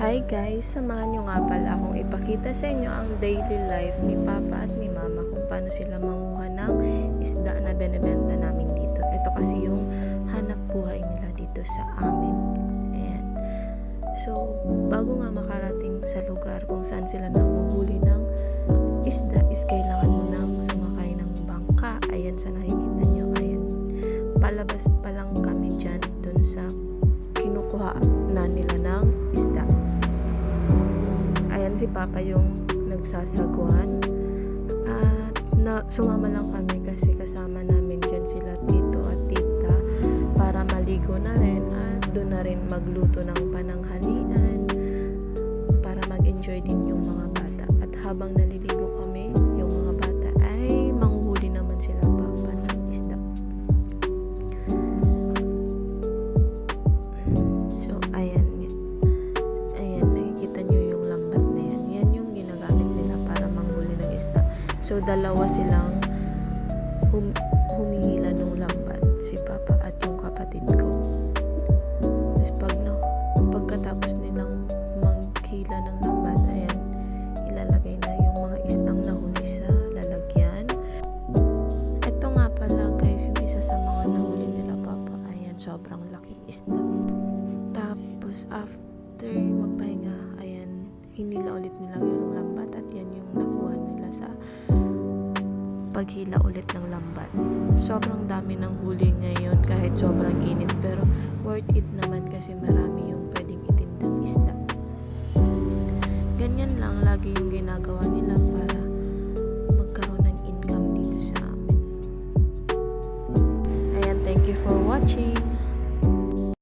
Hi guys, samahan nyo nga pala akong ipakita sa inyo ang daily life ni Papa at ni Mama kung paano sila manguha ng isda na benebenta namin dito. Ito kasi yung hanap buhay nila dito sa amin. Ayan. So, bago nga makarating sa lugar kung saan sila nanguhuli ng isda, is kailangan mo nang sumakay ng bangka. Ayan sa nakikita nyo. Ayan. Palabas pa lang kami dyan dun sa kinukuha na Papa yung nagsasagwan. At na, sumama lang kami kasi kasama namin dyan sila tito at tita para maligo na rin at doon na rin magluto ng pananghalian para mag-enjoy din yung mga bata. At habang naliligo So, dalawa silang hum humihila ng lambat. Si Papa at yung kapatid ko. Tapos pag no, pagkatapos nilang manghila ng lambat, ayan, ilalagay na yung mga isdang nahuli sa lalagyan. Ito nga pala guys, yung isa sa mga nahuli nila Papa. Ayan, sobrang laking isda. Tapos after magpahinga, ayan, hinila ulit nila yung lambat at yan yung nakuha nila sa paghila ulit ng lambat. Sobrang dami ng huli ngayon kahit sobrang init pero worth it naman kasi marami yung pwedeng itindang isda. Ganyan lang lagi yung ginagawa nila para magkaroon ng income dito sa amin. Ayan, thank you for watching.